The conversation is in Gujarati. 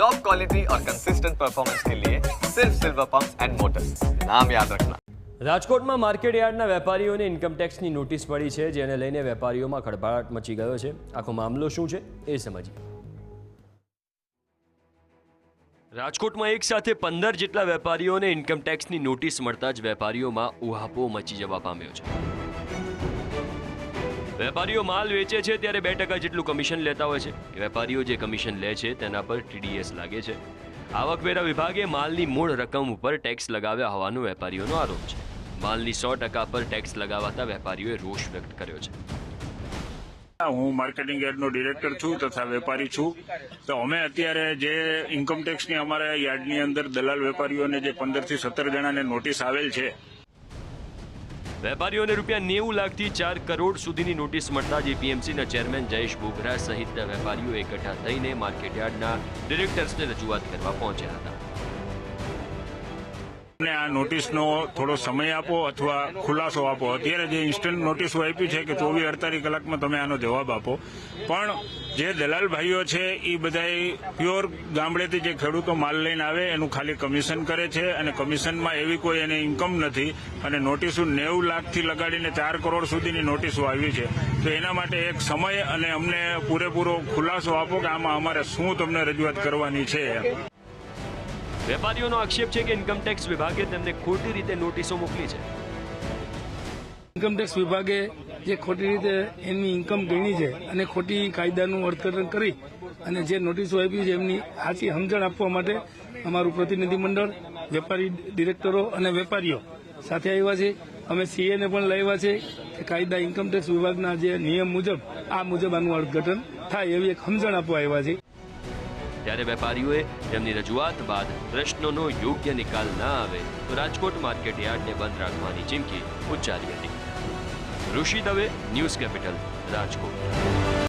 टॉप क्वालिटी और कंसिस्टेंट परफॉर्मेंस के लिए सिर्फ सिल्वर पंप एंड मोटर्स नाम याद रखना રાજકોટમાં માર્કેટ યાર્ડના વેપારીઓને ઇન્કમટેક્સની નોટિસ પડી છે જેને લઈને વેપારીઓમાં ખળભળાટ મચી ગયો છે આખો મામલો શું છે એ સમજીએ રાજકોટમાં એક સાથે પંદર જેટલા વેપારીઓને ઇન્કમટેક્સની નોટિસ મળતા જ વેપારીઓમાં ઉહાપો મચી જવા પામ્યો છે વેપારીઓ માલ વેચે છે ત્યારે બે ટકા જેટલું કમિશન લેતા હોય છે. વેપારીઓ જે કમિશન લે છે તેના પર ટીડીએસ લાગે છે. આવકવેરા વિભાગે માલની મૂળ રકમ ઉપર ટેક્સ લગાવ્યા હોવાનો વેપારીઓનો આરોપ છે. માલની સો ટકા પર ટેક્સ લગાવાતા વેપારીઓએ રોષ વ્યક્ત કર્યો છે. હું માર્કેટિંગ યાર્ડનો ડિરેક્ટર છું તથા વેપારી છું. તો અમે અત્યારે જે ઇન્કમટેક્સની અમારા યાર્ડની અંદર દલાલ વેપારીઓને જે પંદરથી સત્તર જણાને નોટિસ આવેલ છે વેપારીઓને રૂપિયા નેવું લાખથી ચાર કરોડ સુધીની નોટિસ મળતા જ એપીએમસીના ચેરમેન જયેશ બોગરા સહિતના વેપારીઓ એકઠા થઈને માર્કેટયાર્ડના ડિરેક્ટર્સને રજૂઆત કરવા પહોંચ્યા હતા. અને આ નોટિસનો થોડો સમય આપો અથવા ખુલાસો આપો. અત્યારે જે ઇન્સ્ટન્ટ નોટિસો આપી છે કે ચોવીસ અડતાલીસ કલાકમાં તમે આનો જવાબ આપો. પણ જે દલાલ ભાઈઓ છે, એ બધા પ્યોર ગામડેથી જે ખેડૂતો માલ લઈને આવે, એનું ખાલી કમિશન કરે છે અને કમિશનમાં એવી કોઈ એને ઇન્કમ નથી. અને નોટિસો નેવું લાખથી લગાડીને ચાર કરોડ સુધીની નોટિસો આવી છે. તો એના માટે એક સમય અને અમને પૂરેપૂરો ખુલાસો આપો કે આમાં અમારે શું તમને રજૂઆત કરવાની છે. વેપારીઓનો આક્ષેપ છે કે ઇન્કમટેક્સ વિભાગે તેમને ખોટી રીતે નોટિસો મોકલી છે. ઇન્કમટેક્સ વિભાગે જે ખોટી રીતે એમની ઇન્કમ ગણી છે અને ખોટી કાયદાનું અર્થઘટન કરી અને જે નોટિસો આપી છે એમની સાચી સમજણ આપવા માટે અમારું પ્રતિનિધિ મંડળ, વેપારી ડિરેક્ટરો અને વેપારીઓ સાથે આવ્યા છે. અમે સીએને પણ લાવ્યા છે કે કાયદા ઇન્કમટેક્સ વિભાગના જે નિયમ મુજબ, આ મુજબ આનું અર્થઘટન થાય એવી એક સમજણ આપવા આવ્યા છે. ત્યારે વેપારીઓએ તેમની રજૂઆત બાદ પ્રશ્નોનો યોગ્ય નિકાલ ના આવે તો રાજકોટ માર્કેટ યાર્ડને બંધ રાખવાની ચીમકી ઉચ્ચારી હતી. Rishi Dave, news capital, Rajkot.